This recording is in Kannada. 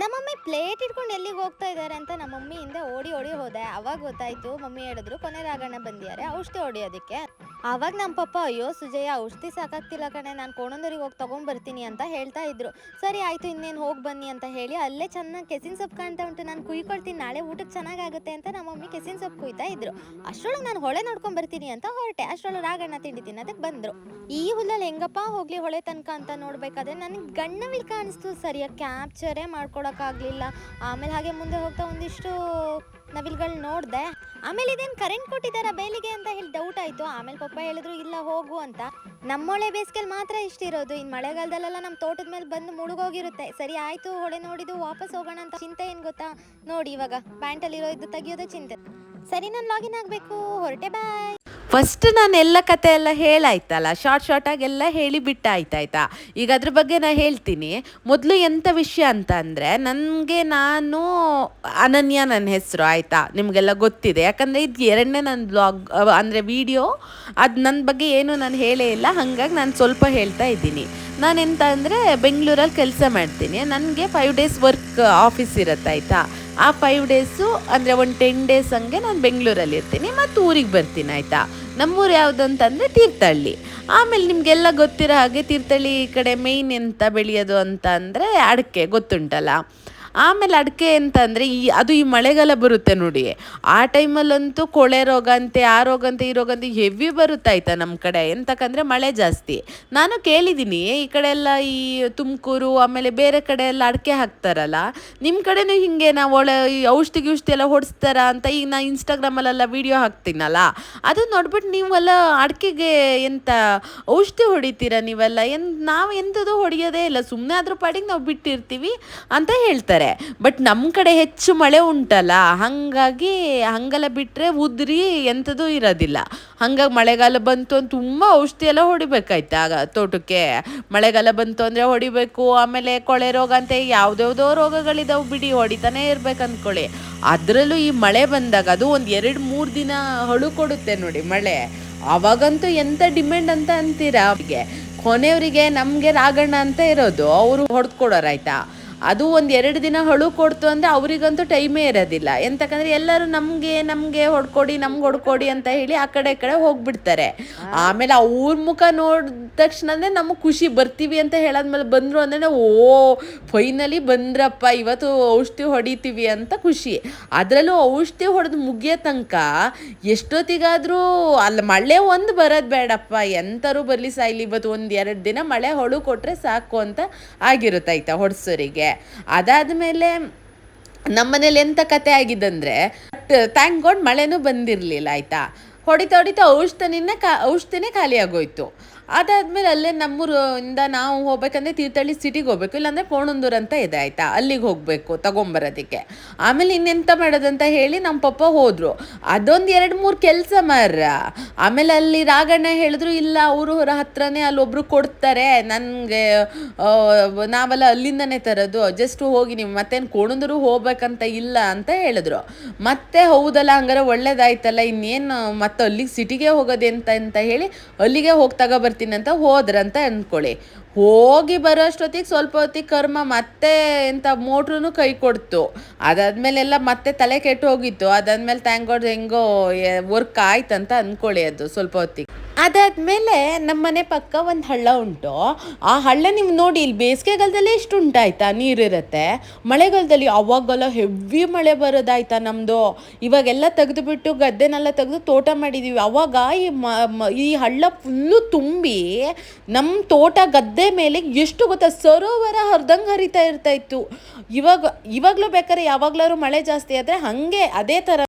ನಮ್ಮಮ್ಮಿ ಪ್ಲೇಟ್ ಇಟ್ಕೊಂಡು ಎಲ್ಲಿಗೆ ಹೋಗ್ತಾ ಇದ್ದಾರೆ ಅಂತ ನಮ್ಮ ಮಮ್ಮಿ ಹಿಂದೆ ಓಡಿ ಓಡಿ ಹೋದೆ. ಅವಾಗ ಗೊತ್ತಾಯ್ತು, ಮಮ್ಮಿ ಹೇಳಿದ್ರು ಕೊನೆ ರಾಗಣ್ಣ ಬಂದಿದ್ದಾರೆ, ಔಷಧಿ ಹೊಡಿಯೋದಕ್ಕೆ. ಅವಾಗ ನಮ್ಮ ಪಪ್ಪ, ಅಯ್ಯೋ ಸುಜಯ, ಔಷಧಿ ಸಾಕಾಗ್ತಿಲ್ಲ ಕಣೆ, ನಾನು ಕೋಣಂದೂರಿಗೆ ಹೋಗಿ ತೊಗೊಂಡ್ಬರ್ತೀನಿ ಅಂತ ಹೇಳ್ತಾ ಇದ್ರು. ಸರಿ ಆಯ್ತು, ಇನ್ನೇನು ಹೋಗಿ ಬನ್ನಿ ಅಂತ ಹೇಳಿ ಅಲ್ಲೇ ಚೆನ್ನಾಗಿ ಕೆಸಿನ ಸೊಪ್ಪು ಕಾಣ್ತಾ ಉಂಟು, ನಾನು ಕುಯ್ಕೊಳ್ತೀನಿ, ನಾಳೆ ಊಟಕ್ಕೆ ಚೆನ್ನಾಗಾಗುತ್ತೆ ಅಂತ ನಮ್ಮ ಮಮ್ಮಿ ಕೆಸಿನ ಸೊಪ್ಪು ಕುಯ್ತಾ ಇದ್ರು. ಅಷ್ಟರೊಳಗೆ ನಾನು ಹೊಳೆ ನೋಡ್ಕೊಂಡು ಬರ್ತೀನಿ ಅಂತ ಹೊರಟೆ. ಅಷ್ಟರೊಳಗೆ ರಾಗಣ್ಣ ತಿಂಡಿ ತಿನ್ನೋದಕ್ಕೆ ಬಂದರು. ಈ ಹುಲ್ಲಲ್ಲಿ ಹೆಂಗಪ್ಪ ಹೋಗ್ಲಿ ಹೊಳೆ ತನಕ ಅಂತ ನೋಡಬೇಕಾದ್ರೆ, ನನಗೆ ಗಣ್ಣವಿಲ್ ಕಾಣಿಸ್ತು. ಸರಿಯಾಗಿ ಕ್ಯಾಪ್ಚರೇ ಮಾಡ್ಕೊಳಕ್ಕಾಗ್ಲಿಲ್ಲ ಆಮೇಲೆ ಹಾಗೆ ಮುಂದೆ ಹೋಗ್ತಾ ಒಂದಿಷ್ಟು ನವಿಲ್ಗಳು ನೋಡಿದೆ. ಆಮೇಲೆ ಇದೇನು ಕರೆಂಟ್ ಕೊಟ್ಟಿದ್ದಾರಾ ಬೇಲಿಗೆ ಅಂತ ಹೇಳಿ ಡೌಟ್ ಆಯ್ತು. ಆಮೇಲೆ ಪಪ್ಪ ಹೇಳಿದ್ರು, ಇಲ್ಲ, ಹೋಗು ಅಂತ. ನಮ್ಮೊಳೆ ಬೇಸಿಗೆಲಿ ಮಾತ್ರ ಇಷ್ಟಿರೋದು. ಇನ್ನು ಮಳೆಗಾಲದಲ್ಲೆಲ್ಲ ನಮ್ಮ ತೋಟದ ಮೇಲೆ ಬಂದು ಮುಳುಗೋಗಿರುತ್ತೆ. ಸರಿ, ಆಯ್ತು, ಹೊಳೆ ನೋಡಿದ್ದು ವಾಪಸ್ ಹೋಗೋಣ ಅಂತ ಚಿಂತೆ ಏನು ಗೊತ್ತಾ? ನೋಡಿ ಇವಾಗ, ಪ್ಯಾಂಟಲ್ಲಿರೋ ಇದು ತೆಗಿಯೋದೇ ಚಿಂತೆ. ಸರಿ, ನಾನು ಲಾಗಿನ್ ಆಗಬೇಕು. ಹೊರಟೆ ಬಾಯ್ ಫಸ್ಟ್ ನಾನು ಎಲ್ಲ ಕತೆ ಎಲ್ಲ ಹೇಳಾಯ್ತಲ್ಲ ಶಾರ್ಟ್ ಶಾರ್ಟಾಗಿ ಎಲ್ಲ ಹೇಳಿ ಬಿಟ್ಟಾಯ್ತಾಯ್ತಾ? ಈಗ ಅದ್ರ ಬಗ್ಗೆ ನಾನು ಹೇಳ್ತೀನಿ. ಮೊದಲು ಎಂಥ ವಿಷಯ ಅಂತ ಅಂದರೆ, ನನಗೆ ನಾನು ಅನನ್ಯ ನನ್ನ ಹೆಸರು, ಆಯಿತಾ? ನಿಮಗೆಲ್ಲ ಗೊತ್ತಿದೆ. ಯಾಕಂದರೆ ಇದು ಎರಡನೇ ನನ್ನ ಬ್ಲಾಗ್ ಅಂದರೆ ವಿಡಿಯೋ ಅದು ನನ್ನ ಬಗ್ಗೆ ಏನು ನಾನು ಹೇಳೇ ಇಲ್ಲ. ಹಾಗಾಗಿ ನಾನು ಸ್ವಲ್ಪ ಹೇಳ್ತಾ ಇದ್ದೀನಿ. ನಾನು ಎಂತ ಅಂದರೆ ಬೆಂಗಳೂರಲ್ಲಿ ಕೆಲಸ ಮಾಡ್ತೀನಿ. ನನಗೆ ಫೈವ್ ಡೇಸ್ ವರ್ಕ್ ಆಫೀಸ್ ಇರುತ್ತೆ, ಆಯಿತಾ? ಆ ಫೈವ್ ಡೇಸು ಅಂದರೆ ಒಂದು ಟೆನ್ ಡೇಸ್ ಹಂಗೆ ನಾನು ಬೆಂಗಳೂರಲ್ಲಿ ಇರ್ತೀನಿ ಮತ್ತು ಊರಿಗೆ ಬರ್ತೀನಿ, ಆಯಿತಾ? ನಮ್ಮೂರು ಯಾವುದು ಅಂತಂದರೆ ತೀರ್ಥಹಳ್ಳಿ. ಆಮೇಲೆ ನಿಮಗೆಲ್ಲ ಗೊತ್ತಿರೋ ಹಾಗೆ ತೀರ್ಥಹಳ್ಳಿ ಈ ಕಡೆ ಮೇಯ್ನ್ ಎಂತ ಬೆಳೆಯೋದು ಅಂತ ಅಂದರೆ ಅಡಿಕೆ ಗೊತ್ತುಂಟಲ್ಲ. ಆಮೇಲೆ ಅಡಿಕೆ ಅಂತಂದರೆ ಈ, ಅದು ಈ ಮಳೆಗಾಲ ಬರುತ್ತೆ ನೋಡಿ. ಆ ಟೈಮಲ್ಲಂತೂ ಕೊಳೆ ರೋಗ ಅಂತೆ, ಆ ರೋಗ ಅಂತೆ, ಈ ರೋಗ ಅಂತ ಹೆವಿ ಬರುತ್ತಾಯ್ತಾ ನಮ್ಮ ಕಡೆ. ಎಂತಕ್ಕಂದರೆ ಮಳೆ ಜಾಸ್ತಿ. ನಾನು ಕೇಳಿದ್ದೀನಿ, ಈ ಕಡೆ ಎಲ್ಲ ಈ ತುಮಕೂರು, ಆಮೇಲೆ ಬೇರೆ ಕಡೆ ಎಲ್ಲ ಅಡಿಕೆ ಹಾಕ್ತಾರಲ್ಲ. ನಿಮ್ಮ ಕಡೆನೂ ಹಿಂಗೆ ನಾವು ಒಳ ಈ ಔಷಧಿ ಗಿಷ್ಧಿ ಎಲ್ಲ ಹೊಡಿಸ್ತಾರ ಅಂತ ಈಗ ನಾ ಇನ್ಸ್ಟಾಗ್ರಾಮಲ್ಲೆಲ್ಲ ವೀಡಿಯೋ ಹಾಕ್ತೀನಲ್ಲ. ಅದು ನೋಡ್ಬಿಟ್ಟು ನೀವೆಲ್ಲ ಅಡಿಕೆಗೆ ಎಂತ ಔಷಧಿ ಹೊಡಿತೀರ ನೀವೆಲ್ಲ? ಎನ್, ನಾವು ಎಂಥದ್ದು ಹೊಡೆಯೋದೇ ಇಲ್ಲ. ಸುಮ್ಮನೆ ಅದ್ರ ಪಾಡಿಗೆ ನಾವು ಬಿಟ್ಟಿರ್ತೀವಿ ಅಂತ ಹೇಳ್ತಾರೆ. ಬಟ್ ನಮ್ಮ ಕಡೆ ಹೆಚ್ಚು ಮಳೆ ಉಂಟಲ್ಲ, ಹಾಗಾಗಿ ಹಂಗೆಲ್ಲ ಬಿಟ್ಟರೆ ಉದ್ರಿ ಎಂಥದ್ದು ಇರೋದಿಲ್ಲ. ಹಂಗಾಗಿ ಮಳೆಗಾಲ ಬಂತು ಅಂತ ತುಂಬ ಔಷಧಿ ಎಲ್ಲ ಹೊಡಿಬೇಕಾಯ್ತು ಆಗ ತೋಟಕ್ಕೆ. ಮಳೆಗಾಲ ಬಂತು ಅಂದರೆ ಹೊಡಿಬೇಕು, ಆಮೇಲೆ ಕೊಳೆ ರೋಗ ಅಂತ ಯಾವುದ್ಯಾವುದೋ ರೋಗಗಳಿದಾವೆ ಬಿಡಿ, ಹೊಡಿತಾನೆ ಇರ್ಬೇಕು ಅಂದ್ಕೊಳ್ಳಿ ಅದರಲ್ಲೂ ಈ ಮಳೆ ಬಂದಾಗ ಅದು ಒಂದು ಎರಡು ಮೂರು ದಿನ ಹಳು ಕೊಡುತ್ತೆ ನೋಡಿ ಮಳೆ. ಅವಾಗಂತೂ ಎಂಥ ಡಿಮ್ಯಾಂಡ್ ಅಂತ ಅಂತೀರಾ? ಅವ್ರಿಗೆ. ಕೊನೆಯವರಿಗೆ ನಮಗೆ ರಾಗಣ್ಣ ಅಂತ ಇರೋದು, ಅವರು ಹೊಡೆದು ಕೊಡೋರಾಯ್ತಾ ಅದು ಒಂದು ಎರಡು ದಿನ ಹಳು ಕೊಡ್ತು ಅಂದರೆ ಅವರಿಗಂತೂ ಟೈಮೇ ಇರೋದಿಲ್ಲ. ಎಂತಕ್ಕಂದ್ರೆ ಎಲ್ಲರೂ ನಮಗೆ ನಮಗೆ ಹೊಡ್ಕೊಡಿ ನಮ್ಗೆ ಹೊಡ್ಕೊಡಿ ಅಂತ ಹೇಳಿ ಆ ಕಡೆ ಈ ಕಡೆ ಹೋಗ್ಬಿಡ್ತಾರೆ. ಆಮೇಲೆ ಅವ್ರ ಮುಖ ನೋಡಿದ ತಕ್ಷಣ ಅಂದರೆ ನಮಗೆ ಖುಷಿ ಬರ್ತೀವಿ ಅಂತ ಹೇಳಾದ್ಮೇಲೆ ಬಂದರು ಅಂದ್ರೆ ಓ ಫೈನಲಿ ಬಂದ್ರಪ್ಪ ಇವತ್ತು ಔಷಧಿ ಹೊಡಿತೀವಿ ಅಂತ ಖುಷಿ. ಅದರಲ್ಲೂ ಔಷಧಿ ಹೊಡೆದು ಮುಗಿಯೋ ತನಕ ಎಷ್ಟೊತ್ತಿಗಾದರೂ ಅಲ್ಲಿ ಮಳೆ ಒಂದು ಬರೋದು ಬೇಡಪ್ಪ ಎಂಥರೂ ಬರಲಿ ಸಾಯಿಲಿ ಇವತ್ತು ಒಂದು ಎರಡು ದಿನ ಮಳೆ ಹೊಳು ಕೊಟ್ಟರೆ ಸಾಕು ಅಂತ ಆಗಿರುತ್ತೆ ಆಯ್ತಾ ಹೊಡ್ಸೋರಿಗೆ. ಅದಾದಮೇಲೆ ನಮ್ಮನೇಲಿ ಎಂಥ ಕತೆ ಆಗಿದ್ದಂದರೆ ಥ್ಯಾಂಕ್ ಗಾಡ್ ಮಳೆನೂ ಬಂದಿರಲಿಲ್ಲ, ಆಯಿತಾ? ಹೊಡಿತಾ ಹೊಡಿತಾ ಔಷಧನಿನ ಕಾ, ಔಷಧಿನೇ ಖಾಲಿ ಆಗೋಯ್ತು ಅದಾದಮೇಲೆ ಅಲ್ಲೇ ನಮ್ಮೂರಿಂದ ನಾವು ಹೋಗ್ಬೇಕಂದ್ರೆ ತೀರ್ಥಹಳ್ಳಿ ಸಿಟಿಗೆ ಹೋಗ್ಬೇಕು, ಇಲ್ಲಾಂದರೆ ಕೋಣಂದೂರು ಅಂತ ಇದೆ, ಆಯಿತಾ? ಅಲ್ಲಿಗೆ ಹೋಗಬೇಕು ತಗೊಂಬರೋದಕ್ಕೆ. ಆಮೇಲೆ ಇನ್ನೆಂತ ಮಾಡೋದಂತ ಹೇಳಿ ನಮ್ಮ ಪಪ್ಪ ಹೋದರು. ಅದೊಂದು ಎರಡು ಮೂರು ಕೆಲಸ ಮಾರ ಆಮೇಲೆ ಅಲ್ಲಿ ರಾಗಣ್ಣ ಹೇಳಿದ್ರು, ಇಲ್ಲ, ಅವರು ಹೊರ ಹತ್ರನೇ ಅಲ್ಲೊಬ್ರು ಕೊಡ್ತಾರೆ, ನನಗೆ ನಾವೆಲ್ಲ ಅಲ್ಲಿಂದನೇ ತರೋದು ಜಸ್ಟ್ ಹೋಗಿ ನೀವು ಮತ್ತೇನು ಕೋಣಂದೂರು ಹೋಗ್ಬೇಕಂತ ಇಲ್ಲ ಅಂತ ಹೇಳಿದ್ರು. ಮತ್ತೆ ಹೌದಲ್ಲ, ಹಂಗಾರೆ ಒಳ್ಳೇದಾಯ್ತಲ್ಲ, ಇನ್ನೇನು ಮತ್ತೆ ಅಲ್ಲಿಗೆ ಸಿಟಿಗೆ ಹೋಗೋದೆ ಅಂತ ಅಂತ ಹೇಳಿ ಅಲ್ಲಿಗೆ ಹೋಗಿ ತಗೊಬರ್ತೀನಿ ಅಂತ ಹೋದ್ರಂತ ಅಂದ್ಕೊಳ್ಳಿ ಹೋಗಿ ಬರೋ ಅಷ್ಟೊತ್ತಿಗೆ ಸ್ವಲ್ಪ ಹೊತ್ತಿಗೆ ಕರ್ಮ ಮತ್ತೆ ಎಂಥ ಮೋಟ್ರೂ ಕೈ ಕೊಡ್ತು. ಅದಾದ್ಮೇಲೆಲ್ಲ ಮತ್ತೆ ತಲೆ ಕೆಟ್ಟು ಹೋಗಿತ್ತು. ಅದಾದ್ಮೇಲೆ ಥ್ಯಾಂಕ್ ಗಾಡ್ ಹೆಂಗೋ ವರ್ಕ್ ಆಯ್ತಂತ ಅಂದ್ಕೊಳ್ಳಿ ಅದು ಸ್ವಲ್ಪ ಹೊತ್ತಿಗೆ. ಅದಾದ್ಮೇಲೆ ನಮ್ಮ ಮನೆ ಪಕ್ಕ ಒಂದು ಹಳ್ಳ ಉಂಟು. ಆ ಹಳ್ಳ ನೀವು ನೋಡಿ, ಇಲ್ಲಿ ಬೇಸಿಗೆಗಾಲದಲ್ಲೇ ಎಷ್ಟು ಉಂಟಾಯ್ತಾ? ನೀರಿರುತ್ತೆ. ಮಳೆಗಾಲದಲ್ಲಿ ಅವಾಗೆಲ್ಲ ಹೆವಿ ಮಳೆ ಬರೋದಾಯ್ತಾ ನಮ್ಮದು ಇವಾಗೆಲ್ಲ ತೆಗೆದುಬಿಟ್ಟು ಗದ್ದೆನೆಲ್ಲ ತೆಗೆದು ತೋಟ ಮಾಡಿದ್ದೀವಿ ಅವಾಗ ಈ ಈ ಹಳ್ಳ ಫುಲ್ಲು ತುಂಬಿ ನಮ್ಮ ತೋಟ ಗದ್ದೆ ಮೇಲೆ ಎಷ್ಟು ಗೊತ್ತಾ ಸರೋವರ ಹರಿದಂಗೆ ಹರಿತಾ ಇರ್ತಾ ಇತ್ತು. ಇವಾಗ, ಇವಾಗಲೂ ಬೇಕಾದ್ರೆ ಯಾವಾಗ್ಲಾದ್ರು ಮಳೆ ಜಾಸ್ತಿ ಆದರೆ ಹಾಗೆ ಅದೇ ಥರ